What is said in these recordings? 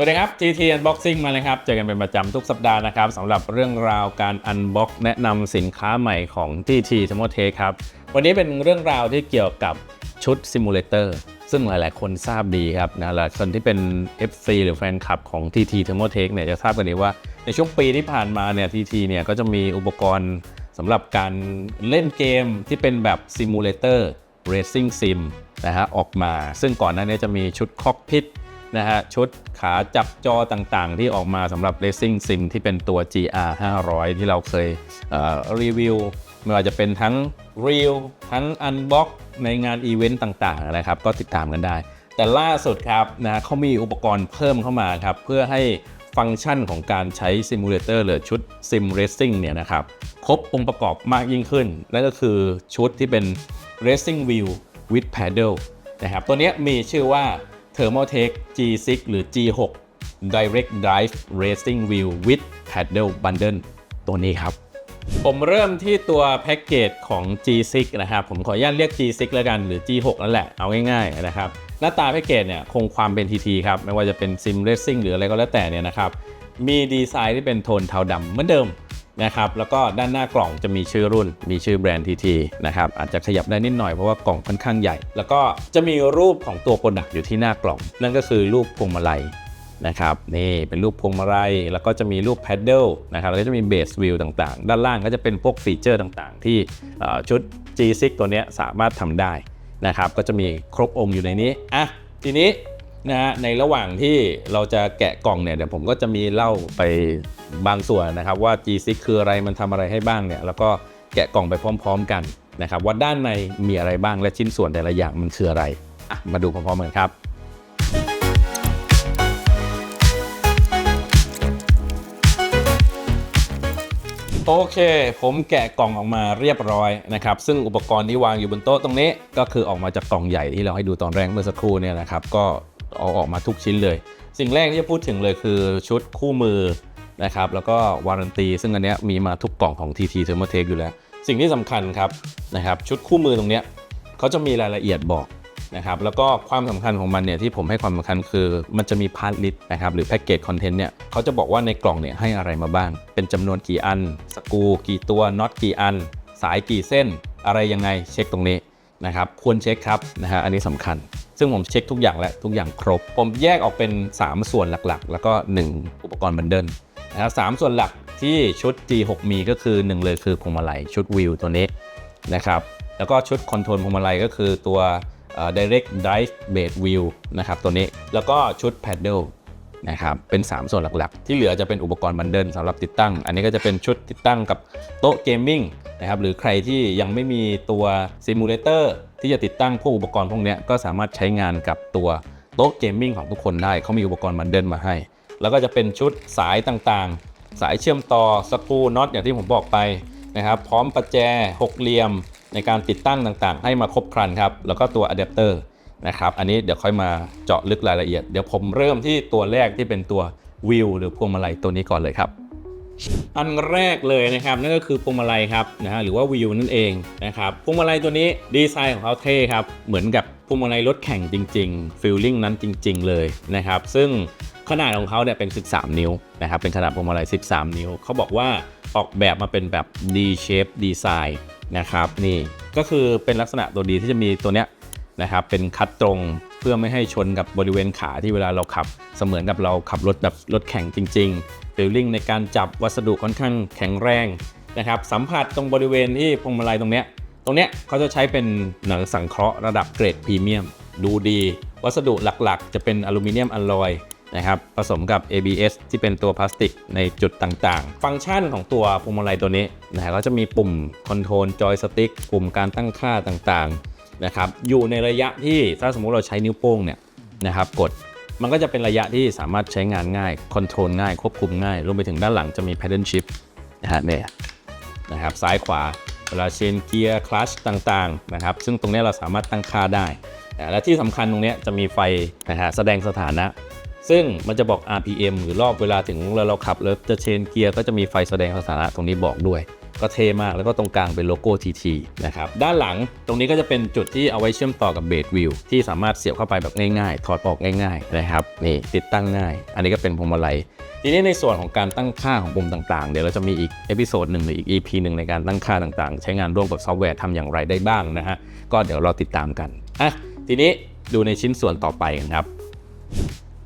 สวัสดีครับ TT Unboxing มาเลยครับ เจอกันเป็นประจำทุกสัปดาห์นะครับสำหรับเรื่องราวการ Unbox แนะนำสินค้าใหม่ของ TT t h e r m o t e c h ครับ วันนี้เป็นเรื่องราวที่เกี่ยวกับชุดซิมูเลเตอร์ซึ่งหลาย ๆ คนทราบดีครับนะหลายคนที่เป็น FC หรือแฟนคลับของ TT t h e r m o t e c h เนี่ยจะทราบกันดีว่าในช่วงปีที่ผ่านมาเนี่ย TT เนี่ยก็จะมีอุปกรณ์สำหรับการเล่นเกมที่เป็นแบบซิมูเลเตอร์ Racing Sim นะฮะออกมา ซึ่งก่อนหน้านี้จะมีชุดคอกพิท นะฮะชุดขาจับจอต่างๆ ที่ออกมาสำหรับ Racing Sim ที่เป็นตัว GR 500 ที่เราเคยเรีวิวไม่ว่าจะเป็นทั้ง Reel ทั้ง Unbox ในงานอีเวนต์ต่างๆนะครับ ก็ติดตามกันได้ แต่ล่าสุดครับนะเขามีอุปกรณ์เพิ่มเข้ามาครับ เพื่อให้ฟังก์ชันของการใช้ซิมูเลเตอร์หรือชุด Sim Racing เนี่ยนะครับ ครบองค์ประกอบมากยิ่งขึ้น นั่นก็คือชุดที่เป็น Racing Wheel with Paddle นะครับตัวนี้มีชื่อว่า Thermotech G6 หรือ G6 Direct Drive Racing Wheel with Paddle Bundle ตัวนี้ครับ ผมเริ่มที่ตัวแพ็กเกจของ G6 นะครับ ผมขออนุญาตเรียก G6 แล้วกันหรือ G6 นั่นแหละ เอาง่ายๆนะครับ หน้าตาแพ็กเกจเนี่ยคงความเป็น TT ครับ ไม่ว่าจะเป็น Sim Racing หรืออะไรก็แล้วแต่เนี่ยนะครับ มีดีไซน์ที่เป็นโทนเทาดำเหมือนเดิม นะครับแล้วก็ด้านหน้ากล่องจะมีชื่อรุ่น มีชื่อแบรนด์ TT นะครับอาจจะขยับได้นิดหน่อยเพราะว่ากล่องค่อนข้างใหญ่ แล้วก็จะมีรูปของตัวโปรดักต์อยู่ที่หน้ากล่อง นั่นก็คือรูปพวงมาลัยนะครับนี่เป็นรูปพวงมาลัยแล้วก็จะมีรูปแพดเดิลนะครับแล้วก็จะมีเบสวิวต่างๆ ด้านล่างก็จะเป็นพวกฟีเจอร์ต่างๆ ที่เอ่ชุด G6 ตัวนี้สามารถทำได้นะครับก็จะมีครบองค์อยู่ในนี้อะทีนี้ นะฮะในระหว่างที่เราจะแกะกล่องเนี่ยเดี๋ยวผมก็จะมีเล่าไปบางส่วนนะครับว่า G6 คืออะไรมันทำอะไรให้บ้างเนี่ยแล้วก็แกะกล่องไปพร้อม ๆ กันนะครับว่าด้านในมีอะไรบ้างและชิ้นส่วนแต่ละอย่างมันคืออะไรอะมาดูพร้อมๆกันครับโอเค ผมแกะกล่องออกมาเรียบร้อยนะครับ ซึ่งอุปกรณ์ที่วางอยู่บนโต๊ะตรงนี้ ก็คือออกมาจากกล่องใหญ่ที่เราให้ดูตอนแรกเมื่อสักครู่เนี่ยนะครับ ก็ เอาออกมาทุกชิ้นเลย สิ่งแรกที่จะพูดถึงเลยคือชุดคู่มือนะครับแล้วก็วารันตี ซึ่งอันเนี้ยมีมาทุกกล่องของ TT t h e r m o t e c h อยู่แล้ว สิ่งที่สำคัญครับนะครับชุดคู่มือตรงเนี้ยเขาจะมีรายละเอียดบอกนะครับแล้วก็ความสำคัญของมันเนี่ยที่ผมให้ความสำคัญคือมันจะมีพาร์ทลิสต์นะครับหรือแพ็กเกจคอนเทนต์เนี่ยเขาจะบอกว่าในกล่องเนี่ยให้อะไรมาบ้าง เป็นจำนวนกี่อัน สกู กี่ตัวน็อตกี่อัน สายกี่เส้น อะไรยังไงเช็คตรงนี้นะครับควรเช็คครับนะฮะอันนี้สำคัญ ซึ่งผมเช็คทุกอย่างและทุกอย่างครบ ผมแยกออกเป็น 3 ส่วนหลักๆ แล้วก็ 1 อุปกรณ์บันเดิลนะครับสามส่วนหลักที่ชุด G6 มีก็คือ 1 เลยคือพวงมาลัยชุดวิวตัวนี้นะครับแล้วก็ชุดคอนโทรลพวงมาลัยก็คือตัว direct drive base wheel นะครับตัวนี้แล้วก็ชุด paddle นะครับเป็น 3 ส่วนหลักๆ ที่เหลือจะเป็นอุปกรณ์บันเดิลสำหรับติดตั้ง อันนี้ก็จะเป็นชุดติดตั้งกับโต๊ะเกมมิ่งนะครับหรือใครที่ยังไม่มีตัวซิมูเลเตอร์ ที่จะติดตั้งพวกอุปกรณ์พวกนี้ก็สามารถใช้งานกับตัวโต๊ะเกมมิ่งของทุกคนได้เขามีอุปกรณ์บันเดิลมาให้ แล้วก็จะเป็นชุดสายต่างๆ สายเชื่อมต่อสกรูน็อตอย่างที่ผมบอกไปนะครับพร้อมประแจหกเหลี่ยมในการติดตั้งต่างๆ ให้มาครบครันครับแล้วก็ตัวอะแดปเตอร์นะครับอันนี้เดี๋ยวค่อยมาเจาะลึกรายละเอียด เดี๋ยวผมเริ่มที่ตัวแรกที่เป็นตัววิวหรือพวงมาลัยตัวนี้ก่อนเลยครับ อันแรกเลยนะครับนั่นก็คือพวงมาลัยครับนะฮะหรือว่าวิวนั่นเองนะครับพวงมาลัยตัวนี้ดีไซน์ของเขาเท่ครับเหมือนกับพวงมาลัยรถแข่งจริงๆฟิลลิ่งนั้นจริง ๆ เลยนะครับซึ่งขนาดของเขาเนี่ยเป็น 13 นิ้วนะครับเป็นขนาดพวงมาลัย 13 นิ้วเขาบอกว่าออกแบบมาเป็นแบบ D shape design นะครับนี่ก็คือเป็นลักษณะตัวดีที่จะมีตัวเนี้ยนะครับเป็นคัดตรงเพื่อไม่ให้ชนกับบริเวณขาที่เวลาเราขับ เสมือนกับเราขับรถแบบรถแข่งจริงๆ ฟิลลิ่งในการจับวัสดุค่อนข้างแข็งแรงนะครับสัมผัสตรงบริเวณที่พวงมาลัยตรงเนี้ยตรงเนี้ยเขาจะใช้เป็นหนังสังเคราะห์ระดับเกรดพรีเมียมดูดี วัสดุหลักๆ จะเป็นอลูมิเนียมอลลอยนะครับผสมกับ ABS ที่เป็นตัวพลาสติกในจุดต่างๆ ฟังก์ชันของตัวพวงมาลัยตัวนี้นะฮะก็จะมีปุ่มคอนโทรลจอยสติ๊กปุ่มการตั้งค่าต่างๆนะครับอยู่ในระยะที่ถ้าสมมุติเราใช้นิ้วโป้งเนี่ยนะครับกด มันก็จะเป็นระยะที่สามารถใช้งานง่ายคอนโทรลง่าย ควบคุมง่ายรวมไปถึงด้านหลังจะมี paddle shift นะฮะเนี่ยนะครับซ้ายขวาเวลาเชนเกียร์คลัชต่างๆนะครับซึ่งตรงนี้เราสามารถตั้งค่าได้นะและที่สำคัญตรงนี้จะมีไฟนะฮะแสดงสถานะ ซึ่งมันจะบอก RPM หรือรอบเวลาถึงเวลาเราขับแล้วจะเชนเกียร์ก็จะมีไฟแสดงสถานะตรงนี้บอกด้วย ก็เท่มากแล้วก็ตรงกลางเป็นโลโก้ TT นะครับด้านหลังตรงนี้ก็จะเป็นจุดที่เอาไว้เชื่อมต่อกับเบสวิวที่สามารถเสียบเข้าไปแบบง่ายๆ ถอดออกง่ายๆนะครับนี่ติดตั้งง่าย อันนี้ก็เป็นพวงมาลัยทีนี้ในส่วนของการตั้งค่าของปุ่มต่างๆ เดี๋ยวเราจะมีอีกเอพิโซดหนึ่งหรืออีก EP หนึ่งในการตั้งค่าต่างๆ ใช้งานร่วมกับซอฟต์แวร์ทำอย่างไรได้บ้างนะฮะก็เดี๋ยวเราติดตามกันอะทีนี้ดูในชิ้นส่วนต่อไปกันครับ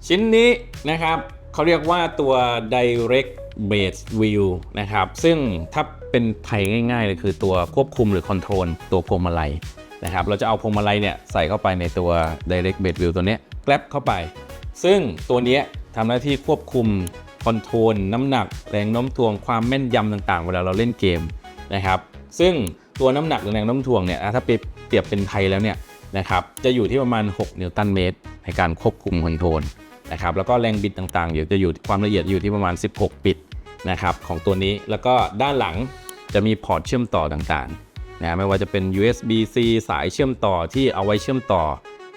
ชิ้นนี้นะครับเขาเรียกว่าตัว direct base view นะครับซึ่งถ้า เป็นไทยง่ายๆเลยคือตัวควบคุมหรือ control ตัวพวงมาลัยนะครับเราจะเอาพวงมาลัยเนี่ยใส่เข้าไปในตัว direct base view ตัวนี้แกลบเข้าไป ซึ่งตัวนี้ทำหน้าที่ควบคุมคอนโทรลน้ำหนัก แรงโน้มถ่วงความแม่นยำต่างๆ เวลาเราเล่นเกมนะครับซึ่งตัวน้ำหนักหรือแรงโน้มถ่วงเนี่ยถ้าเปเปรียบเป็นไทยแล้วเนี่ยนะครับจะอยู่ที่ประมาณ 6 นิวตันเมตร ในการควบคุมคอนโทรลนะครับแล้วก็แรงบิดต่างๆอยู่จะอยู่ความละเอียดอยู่ที่ประมาณ 16 บิตนะครับของตัวนี้แล้วก็ด้านหลัง จะมีพอร์ตเชื่อมต่อต่างๆนะไม่ว่าจะเป็น USB-C สายเชื่อมต่อที่เอาไว้เชื่อมต่อ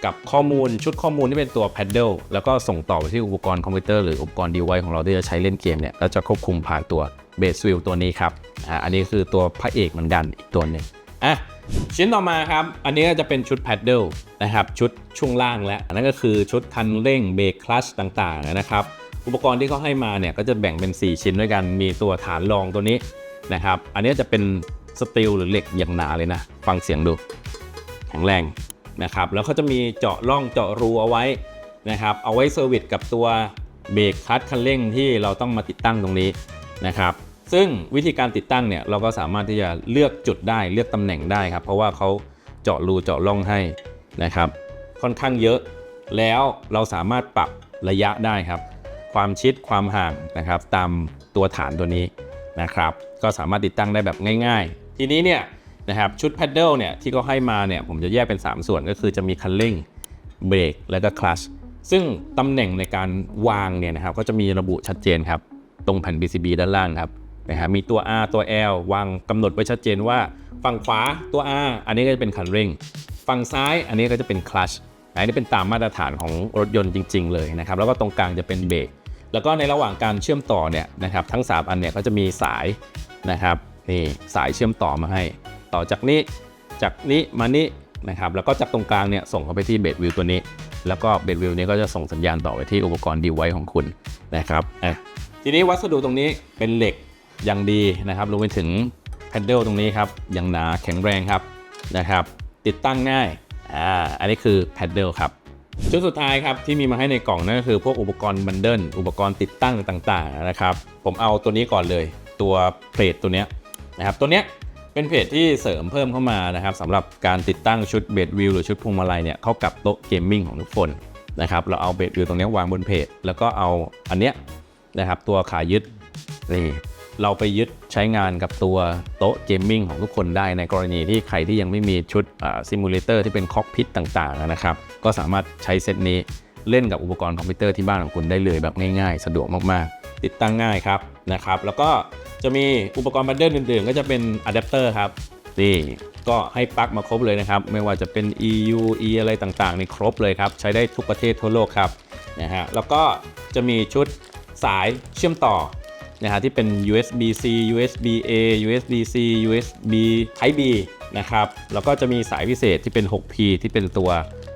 กับข้อมูลชุดข้อมูลที่เป็นตัว Paddle แล้วก็ส่งต่อไปที่อุปกรณ์คอมพิวเตอร์หรืออุปกรณ์ device ของเราที่จะใช้เล่นเกมเนี่ยก็จะควบคุมผ่านตัว Base Wheel ตัวนี้ครับอ่าอันนี้คือตัวพระเอกเหมือนกันอีกตัวหนึ่งอะชิ้นต่อมาครับ อันนี้ก็จะเป็นชุด Paddle นะครับชุดช่วงล่างแล้วนนั้นก็คือชุดคันเร่งเบรกคลัชต่างๆนะครับอุปกรณ์ที่เขาให้มาเนี่ยก็จะแบ่งเป็น 4 ชิ้นด้วยกัน มีตัวฐานรองตัวนี้ นะครับ อันนี้จะเป็นสตีลหรือเหล็กอย่างหนาเลยนะ ฟังเสียงดูแข็งแรงนะครับ แล้วเขาจะมีเจาะร่องเจาะรูเอาไว้นะครับ เอาไว้เซอร์วิสกับตัวเบรกคลัตช์คันเร่งที่เราต้องมาติดตั้งตรงนี้นะครับ ซึ่งวิธีการติดตั้งเนี่ยเราก็สามารถที่จะเลือกจุดได้เลือกตำแหน่งได้ครับ เพราะว่าเขาเจาะรูเจาะร่องให้นะครับ ค่อนข้างเยอะแล้วเราสามารถปรับระยะได้ครับ ความชิดความห่างนะครับ ตามตัวฐานตัวนี้ นะครับ ก็สามารถติดตั้งได้แบบง่ายๆ ทีนี้เนี่ยนะครับชุด Paddle เนี่ยที่เขาให้มาเนี่ยผมจะแยกเป็น 3 ส่วนก็คือจะมีคันเร่งเบรกแล้วก็คลัชซึ่งตำแหน่งในการวางเนี่ยนะครับก็จะมีระบุชัดเจนครับ ตรงแผ่น PCB ด้านล่างครับนะฮะมีตัว R ตัว L วางกำหนดไว้ชัดเจนว่าฝั่งขวาตัว R อันนี้ก็จะเป็นคันเร่ง ฝั่งซ้ายอันนี้ก็จะเป็นคลัชอันนี้เป็นตามมาตรฐานของรถยนต์จริง ๆ เลยนะครับ แล้วก็ตรงกลางจะเป็นเบรก แล้วก็ในระหว่างการเชื่อมต่อเนี่ยนะครับทั้ง 3 อันเนี่ยก็จะมีสายนะครับนี่สายเชื่อมต่อมาให้ ต่อจากนี้จากนี้มานี้นะครับแล้วก็จากตรงกลางเนี่ยส่งเข้าไปที่เบดวิวตัวนี้ แล้วก็เบดวิวนี้ก็จะส่งสัญญาณต่อไปที่อุปกรณ์ดีไวของคุณนะครับอะทีนี้วัสดุตรงนี้เป็นเหล็กอย่างดีนะครับรวมไปถึงแพดเดิลตรงนี้ครับอย่างหนาแข็งแรงครับนะครับ ติดตั้งง่ายอ่าอันนี้คือแพดเดิลครับ ชุดสุดท้ายครับที่มีมาให้ในกล่องนั่นก็คือพวกอุปกรณ์บันเดิลอุปกรณ์ติดตั้งต่างๆนะครับ ผมเอาตัวนี้ก่อนเลย ตัวเพลทตัวเนี้ยนะครับตัวเนี้ยเป็นเพจที่เสริมเพิ่มเข้ามานะครับสำหรับการติดตั้งชุดเบดวิวหรือชุดพวงมาลัยเนี่ยเข้ากับโต๊ะเกมมิ่งของทุกคนนะครับเราเอาเบดวิวตรงนี้วางบนเพจแล้วก็เอาอันเนี้ยนะครับตัวขายึดนี่ เราไปยึดใช้งานกับตัวโต๊ะเกมมิ่งของทุกคนได้ในกรณีที่ใครที่ยังไม่มีชุดซิมูเลเตอร์ที่เป็นคอกพิทต่างๆนะครับ ก็สามารถใช้เซตนี้เล่นกับอุปกรณ์คอมพิวเตอร์ที่บ้านของคุณได้เลยแบบง่ายๆ สะดวกมากๆ ติดตั้งง่ายครับนะครับ แล้วก็จะมีอุปกรณ์บันเดิลอื่นๆ ก็จะเป็นอะแดปเตอร์ครับนี่ก็ให้ปลั๊กมาครบเลยนะครับ ไม่ว่าจะเป็น EU E อะไรต่างๆนี่ครบเลยครับ ใช้ได้ทุกประเทศทั่วโลกครับนะฮะแล้วก็จะมีชุดสายเชื่อมต่อ นะฮะที่เป็น USB C USB A USB C USB Type B นะครับแล้วก็จะมีสายพิเศษที่เป็น 6P ที่เป็นตัว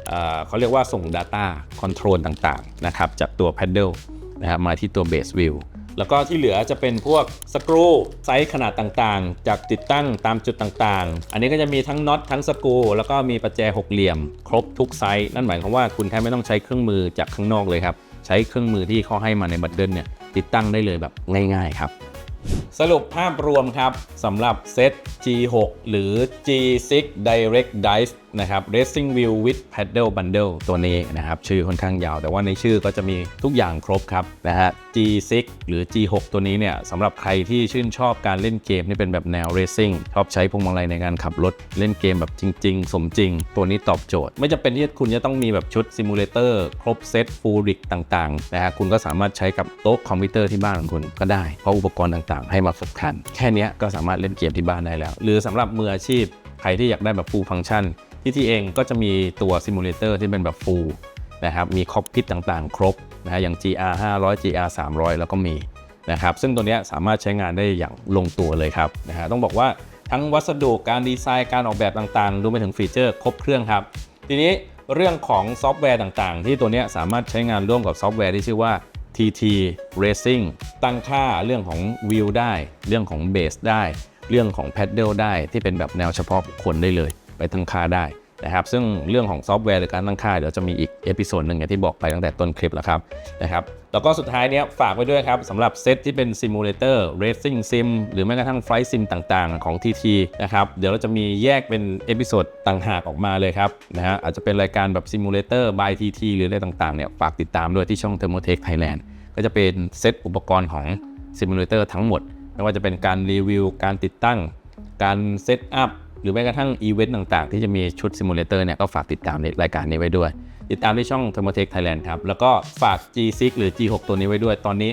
เเขาเรียกว่าส่ง Data Control ต่างๆนะครับจากตัว Paddle นะครับมาที่ตัว Base View แล้วก็ที่เหลือจะเป็นพวกสกรูไซส์ขนาดต่างๆ จากติดตั้งตามจุดต่างๆ อันนี้ก็จะมีทั้งน็อตทั้งสกรูแล้วก็มีประแจหกเหลี่ยม ครบทุกไซส์นั่นหมายความว่าคุณแค่ไม่ต้องใช้เครื่องมือจากข้างนอกเลยครับ ใช้เครื่องมือที่เขาให้มาในบัตเดิลเนี่ย ติดตั้งได้เลยแบบง่าย ๆ ครับสรุปภาพรวมครับสำหรับเซต G6 หรือ G6 Direct Dive นะครับ Racing Wheel with Paddle Bundle ตัวนี้นะครับ ชื่อค่อนข้างยาว แต่ว่าในชื่อก็จะมีทุกอย่างครบครับนะฮะ G6 หรือ G6 ตัวนี้เนี่ยสำหรับใครที่ชื่นชอบการเล่นเกมที่เป็นแบบแนว Racing ชอบใช้พวงมาลัยในการขับรถ เล่นเกมแบบจริง ๆ สมจริง ตัวนี้ตอบโจทย์ ไม่จำเป็นที่คุณจะต้องมีแบบชุดซิมูเลเตอร์ครบเซตฟูลริกต่างๆนะฮะคุณก็สามารถใช้กับโต๊ะคอมพิวเตอร์ที่บ้านของคุณก็ได้เพราะอุปกรณ์ต่างๆให้มาครบคัน แค่นี้ก็สามารถเล่นเกมที่บ้านได้แล้ว หรือสำหรับมืออาชีพใครที่อยากได้แบบ full function ที่ที่เองก็จะมีตัวซิมูเลเตอร์ที่เป็นแบบ full นะครับมีคอกพิทต่างๆ ครบนะฮะอย่าง GR 500 GR 300 แล้วก็มีนะครับซึ่งตัวนี้สามารถใช้งานได้อย่างลงตัวเลยครับนะฮะต้องบอกว่าทั้งวัสดุการดีไซน์การออกแบบต่างๆรวมไปถึงฟีเจอร์ครบเครื่องครับ ทีนี้เรื่องของซอฟต์แวร์ต่างๆ ที่ตัวนี้สามารถใช้งานร่วมกับซอฟต์แวร์ที่ชื่อว่า TT Racing ตั้งค่าเรื่องของวิวได้ เรื่องของเบสได้ เรื่องของแพดเดิลได้ที่เป็นแบบแนวเฉพาะบุคคลได้เลย ไปตั้งค่าได้ นะครับซึ่งเรื่องของซอฟต์แวร์หรือการตั้งค่าเดี๋ยวจะมีอีกเอพิโซดหนึ่งอย่างที่บอกไปตั้งแต่ต้นคลิปแล้วครับนะครับแล้วก็สุดท้ายเนี้ยฝากไว้ด้วยครับสำหรับเซตที่เป็นซิมูเลเตอร์เรซซิ่งซิมหรือแม้กระทั่งไฟซิมต่างๆ ของ TT นะครับเดี๋ยวเราจะมีแยกเป็นเอพิโซดต่างหากออกมาเลยครับนะฮะอาจจะเป็นรายการแบบซิมูเลเตอร์ by TT หรืออะไรต่างๆเนี่ยฝากติดตามด้วยที่ช่อง Thermotech Thailand ก็จะเป็นเซตอุปกรณ์ของซิมูเลเตอร์ทั้งหมด ไม่ว่าจะเป็นการรีวิวการติดตั้ง การเซตอัพ หรือแม้กระทั่งอีเวนต์ต่างๆ ที่จะมีชุดซิมูเลเตอร์เนี่ยก็ฝากติดตามในรายการนี้ไว้ด้วย ติดตามที่ช่อง Thermotech Thailand ครับ แล้วก็ฝาก G6 หรือ G6 ตัวนี้ไว้ด้วย ตอนนี้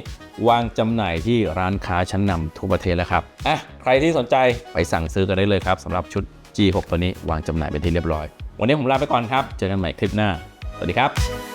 วางจำหน่ายที่ร้านค้าชั้นนำทั่วประเทศแล้วครับอะใครที่สนใจไปสั่งซื้อกันได้เลยครับสำหรับชุด G6 ตัวนี้วางจำหน่ายเป็นที่เรียบร้อย วันนี้ผมลาไปก่อนครับ เจอกันใหม่คลิปหน้า สวัสดีครับ